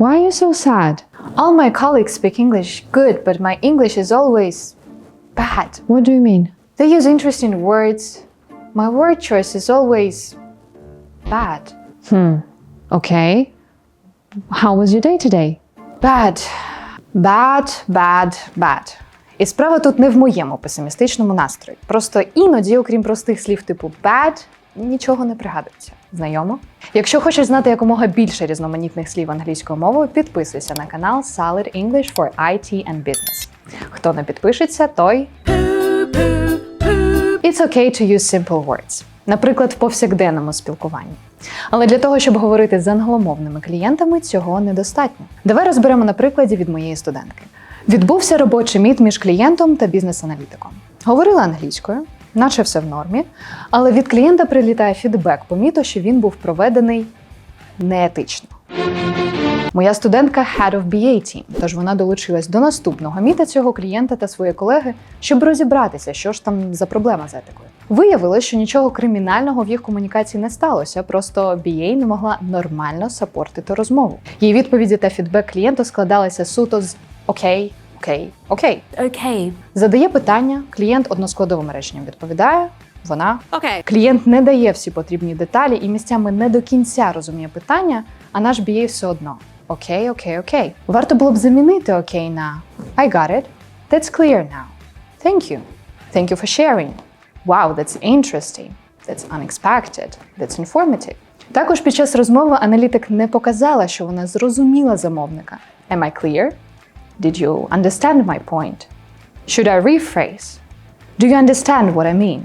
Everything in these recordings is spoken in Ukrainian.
Why are you so sad? All my colleagues speak English good, but my English is always bad. What do you mean? They use interesting words. My word choice is always bad. Okay. How was your day today? Bad. Bad, bad, bad. І справа тут не в моєму песимістичному настрої. Просто іноді, окрім простих слів типу bad, нічого не пригадується. Знайомо? Якщо хочеш знати якомога більше різноманітних слів англійською мовою, підписуйся на канал Solid English for IT and Business. Хто не підпишеться, той It's okay to use simple words. Наприклад, в повсякденному спілкуванні. Але для того, щоб говорити з англомовними клієнтами, цього недостатньо. Давай розберемо на прикладі від моєї студентки. Відбувся робочий міт між клієнтом та бізнес-аналітиком. Говорила англійською, наче все в нормі, але від клієнта прилітає фідбек по міту, що він був проведений неетично. Моя студентка Head of BA Team, тож вона долучилась до наступного міта цього клієнта та своєї колеги, щоб розібратися, що ж там за проблема з етикою. Виявилось, що нічого кримінального в їх комунікації не сталося, просто BA не могла нормально сапортити розмову. Її відповіді та фідбек клієнту складалися суто з окей, окей, окей. Okay. Задає питання, клієнт односкладовим реченням відповідає. Вона Okay. Клієнт не дає всі потрібні деталі і місцями не до кінця розуміє питання, а наш BA все одно. Окей, окей, окей. Варто було б замінити окей на I got it. That's clear now. Thank you. Thank you for sharing. Wow, that's interesting. That's unexpected. That's informative. Також під час розмови аналітик не показала, що вона зрозуміла замовника. Am I clear? Did you understand my point? Should I rephrase? Do you understand what I mean?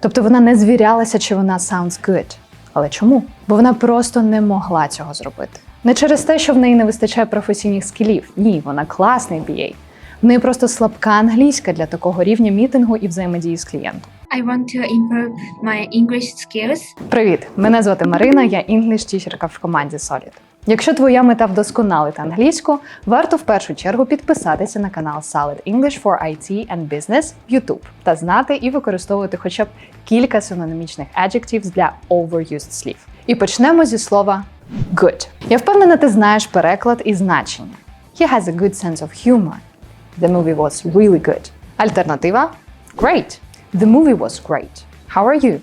Тобто вона не звірялася, чи вона sounds good. Але чому? Бо вона просто не могла цього зробити. Не через те, що в неї не вистачає професійних скілів. Ні, вона класний BA. В неї просто слабка англійська для такого рівня мітингу і взаємодії з клієнтом. I want to improve my English skills. Привіт! Мене звати Марина, я інгліш тічерка в команді Solid. Якщо твоя мета вдосконалити англійську, варто в першу чергу підписатися на канал Solid English for IT and Business в YouTube та знати і використовувати хоча б кілька синонімічних adjectives для overused слів. І почнемо зі слова good. Я впевнена, ти знаєш переклад і значення. He has a good sense of humor. The movie was really good. Альтернатива great. The movie was great. How are you?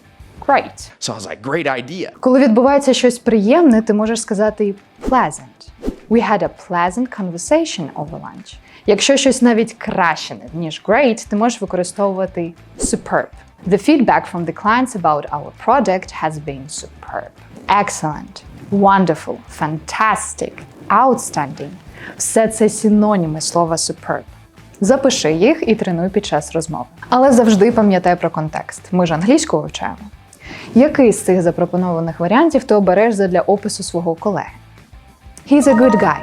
Great. Sounds like great idea. Коли відбувається щось приємне, ти можеш сказати pleasant. We had a pleasant conversation over lunch. Якщо щось навіть краще, ніж great, ти можеш використовувати superb. The feedback from the clients about our product has been superb. Excellent, wonderful, fantastic, outstanding. Все це синоніми слова superb. Запиши їх і тренуй під час розмови. Але завжди пам'ятай про контекст. Ми ж англійську вивчаємо. Який з цих запропонованих варіантів ти обереш задля опису свого колеги? He's a good guy.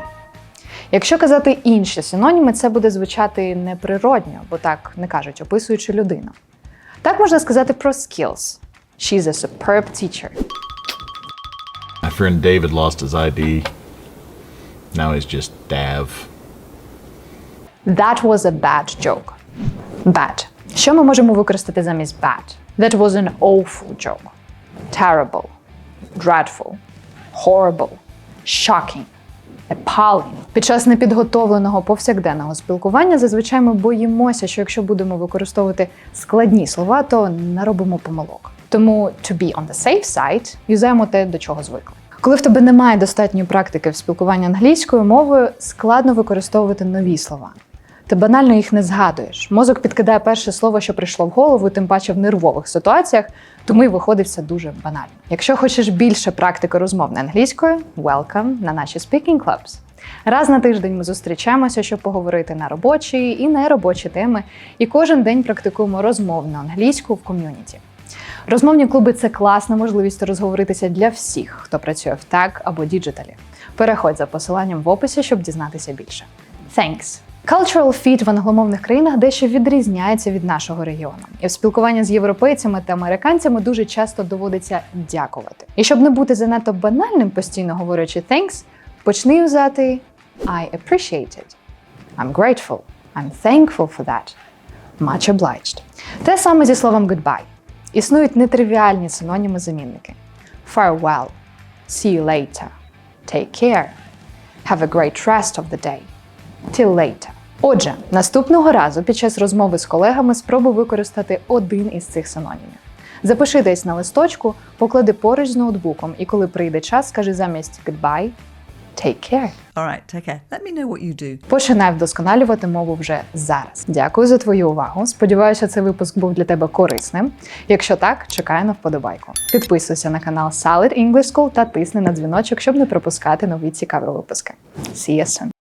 Якщо казати інші синоніми, це буде звучати неприродньо, бо так не кажуть, описуючи людину. Так можна сказати про skills. She's a superb teacher. My friend David lost his ID. Now he's just Dav. That was a bad joke. Bad. Що ми можемо використати замість bad? That was an awful joke. Terrible. Dreadful. Horrible. Shocking. Appalling. Під час непідготовленого повсякденного спілкування зазвичай ми боїмося, що якщо будемо використовувати складні слова, то наробимо помилок. Тому to be on the safe side юзаємо те, до чого звикли. Коли в тебе немає достатньої практики в спілкуванні англійською мовою, складно використовувати нові слова. Ти банально їх не згадуєш. Мозок підкидає перше слово, що прийшло в голову, тим паче в нервових ситуаціях, тому й виходить все дуже банально. Якщо хочеш більше практики розмовної англійської, welcome на наші speaking clubs. Раз на тиждень ми зустрічаємося, щоб поговорити на робочі і неробочі теми, і кожен день практикуємо розмовну англійську в ком'юніті. Розмовні клуби це класна можливість розговоритися для всіх, хто працює в так або діджиталі. Переходь за посиланням в описі, щоб дізнатися більше. Thanks! Cultural fit в англомовних країнах дещо відрізняється від нашого регіону. І в спілкуванні з європейцями та американцями дуже часто доводиться дякувати. І щоб не бути занадто банальним, постійно говорячи thanks, почни юзати I appreciate it. I'm grateful. I'm thankful for that. Much obliged. Те саме зі словом goodbye. Існують нетривіальні синоніми замінники: farewell, see you later, take care, Have a great rest of the day. Till later. Отже, наступного разу під час розмови з колегами спробуй використати один із цих синонімів. Запиши десь на листочку, поклади поруч з ноутбуком, і коли прийде час, скажи замість goodbye take care. All right, take care. Let me know what you do. Починай вдосконалювати мову вже зараз. Дякую за твою увагу. Сподіваюся, цей випуск був для тебе корисним. Якщо так, чекаю на вподобайку. Підписуйся на канал Solid English School та тисни на дзвіночок, щоб не пропускати нові цікаві випуски. See you soon!